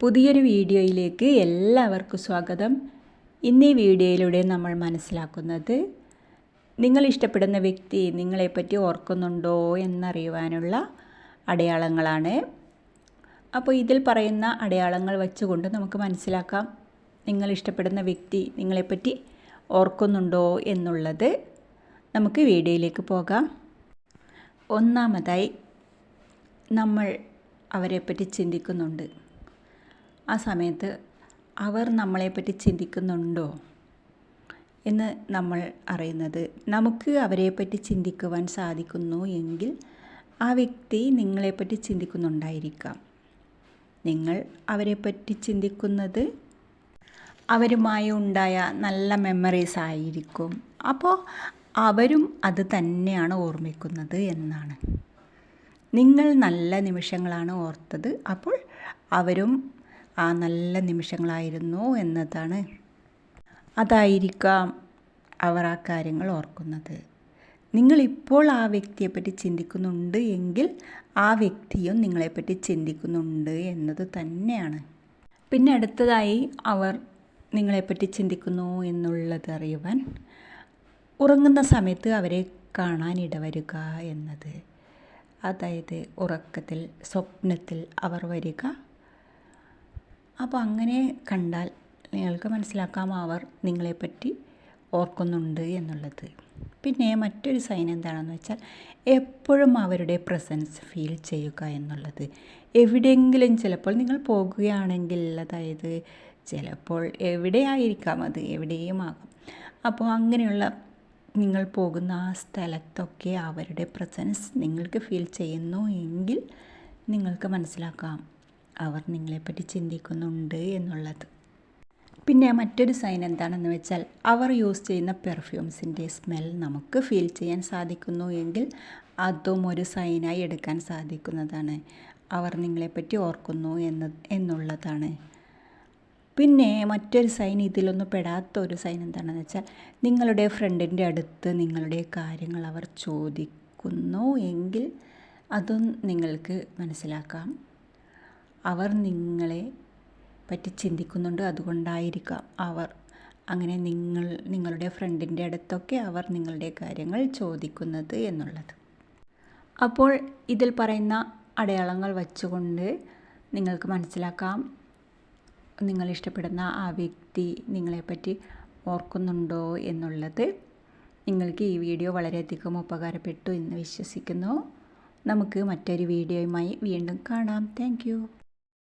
പുതിയൊരു വീഡിയോയിലേക്ക് എല്ലാവർക്കും സ്വാഗതം. ഇന്ന് ഈ വീഡിയോയിലൂടെ നമ്മൾ മനസ്സിലാക്കുന്നത് നിങ്ങൾ ഇഷ്ടപ്പെടുന്ന വ്യക്തി നിങ്ങളെപ്പറ്റി ഓർക്കുന്നുണ്ടോ എന്നറിയുവാനുള്ള അടയാളങ്ങളാണ്. അപ്പോൾ ഇതിൽ പറയുന്ന അടയാളങ്ങൾ വെച്ചുകൊണ്ട് നമുക്ക് മനസ്സിലാക്കാം നിങ്ങൾ ഇഷ്ടപ്പെടുന്ന വ്യക്തി നിങ്ങളെപ്പറ്റി ഓർക്കുന്നുണ്ടോ എന്നുള്ളത്. നമുക്ക് വീഡിയോയിലേക്ക് പോകാം. ഒന്നാമതായി നമ്മൾ അവരെപ്പറ്റി ചിന്തിക്കുന്നുണ്ട്. ആ സമയത്ത് അവർ നമ്മളെപ്പറ്റി ചിന്തിക്കുന്നുണ്ടോ എന്ന് നമ്മൾ അറിയുന്നത്. നമുക്ക് അവരെപ്പറ്റി ചിന്തിക്കുവാൻ സാധിക്കുന്നു എങ്കിൽ ആ വ്യക്തി നിങ്ങളെപ്പറ്റി ചിന്തിക്കുന്നുണ്ടായിരിക്കാം. നിങ്ങൾ അവരെപ്പറ്റി ചിന്തിക്കുന്നത് അവരുമായി ഉണ്ടായ നല്ല മെമ്മറീസ് ആയിരിക്കും. അപ്പോൾ അവരും അത് തന്നെയാണ് ഓർമ്മിക്കുന്നത് എന്നാണ്. നിങ്ങൾ നല്ല നിമിഷങ്ങളാണ് ഓർത്തത്. അപ്പോൾ അവരും ആ നല്ല നിമിഷങ്ങളായിരുന്നു എന്നതാണ് അതായിരിക്കാം അവർ ആ കാര്യങ്ങൾ ഓർക്കുന്നത്. നിങ്ങളിപ്പോൾ ആ വ്യക്തിയെപ്പറ്റി ചിന്തിക്കുന്നുണ്ട് എങ്കിൽ ആ വ്യക്തിയും നിങ്ങളെപ്പറ്റി ചിന്തിക്കുന്നുണ്ട് എന്നത് തന്നെയാണ്. പിന്നെ അടുത്തതായി അവർ നിങ്ങളെപ്പറ്റി ചിന്തിക്കുന്നു എന്നുള്ളത് അറിയുവാൻ ഉറങ്ങുന്ന സമയത്ത് അവരെ കാണാൻ ഇടവരുക എന്നത്. അതായത് ഉറക്കത്തിൽ സ്വപ്നത്തിൽ അവർ വരിക അപ്പോൾ അങ്ങനെ കണ്ടാൽ നിങ്ങൾക്ക് മനസ്സിലാക്കാം അവർ നിങ്ങളെപ്പറ്റി ഓർക്കുന്നുണ്ട് എന്നുള്ളത്. പിന്നെ മറ്റൊരു സൈൻ എന്താണെന്ന് വെച്ചാൽ എപ്പോഴും അവരുടെ പ്രസൻസ് ഫീൽ ചെയ്യുക എന്നുള്ളത്. എവിടെയെങ്കിലും ചിലപ്പോൾ നിങ്ങൾ പോകുകയാണെങ്കിൽ അതായത് ചിലപ്പോൾ എവിടെയായിരിക്കാം അത് എവിടെയും ആകാം. അപ്പോൾ അങ്ങനെയുള്ള നിങ്ങൾ പോകുന്ന ആ സ്ഥലത്തൊക്കെ അവരുടെ പ്രസൻസ് നിങ്ങൾക്ക് ഫീൽ ചെയ്യുന്നു എങ്കിൽ നിങ്ങൾക്ക് മനസ്സിലാക്കാം. അവർ നിങ്ങളെപ്പറ്റി ചിന്തിക്കുന്നുണ്ട് എന്നുള്ളത്. പിന്നെ മറ്റൊരു സൈൻ എന്താണെന്ന് വെച്ചാൽ അവർ യൂസ് ചെയ്യുന്ന പെർഫ്യൂംസിന്റെ സ്മെൽ നമുക്ക് ഫീൽ ചെയ്യാൻ സാധിക്കുന്നു എങ്കിൽ അതും ഒരു സൈനായി എടുക്കാൻ സാധിക്കുന്നതാണ്. അവർ നിങ്ങളെപ്പറ്റി ഓർക്കുന്നു എന്ന് എന്നുള്ളതാണ്. പിന്നെ മറ്റൊരു സൈൻ ഇതിലൊന്നും പെടാത്ത ഒരു സൈൻ എന്താണെന്ന് വെച്ചാൽ നിങ്ങളുടെ ഫ്രണ്ടിന്റെ അടുത്ത് നിങ്ങളുടെ കാര്യങ്ങൾ അവർ ചോദിക്കുന്നു എങ്കിൽ അതും നിങ്ങൾക്ക് മനസ്സിലാക്കാം. അവർ നിങ്ങളെ പറ്റി ചിന്തിക്കുന്നുണ്ട്. അതുകൊണ്ടായിരിക്കാം അവർ. അങ്ങനെ നിങ്ങൾ നിങ്ങളുടെ ഫ്രണ്ടിന്റെ അടുത്തൊക്കെ അവർ നിങ്ങളുടെ കാര്യങ്ങൾ ചോദിക്കുന്നത് എന്നുള്ളത്. അപ്പോൾ ഇതിൽ പറയുന്ന അടയാളങ്ങൾ വച്ചുകൊണ്ട് നിങ്ങൾക്ക് മനസ്സിലാക്കാം. നിങ്ങൾ ഇഷ്ടപ്പെടുന്ന ആ വ്യക്തി നിങ്ങളെപ്പറ്റി ഓർക്കുന്നുണ്ടോ എന്നുള്ളത് നിങ്ങൾക്ക് ഈ വീഡിയോ വളരെയധികം ഉപകാരപ്പെട്ടു എന്ന് വിശ്വസിക്കുന്നു. നമുക്ക് മറ്റൊരു വീഡിയോയുമായി വീണ്ടും കാണാം. താങ്ക്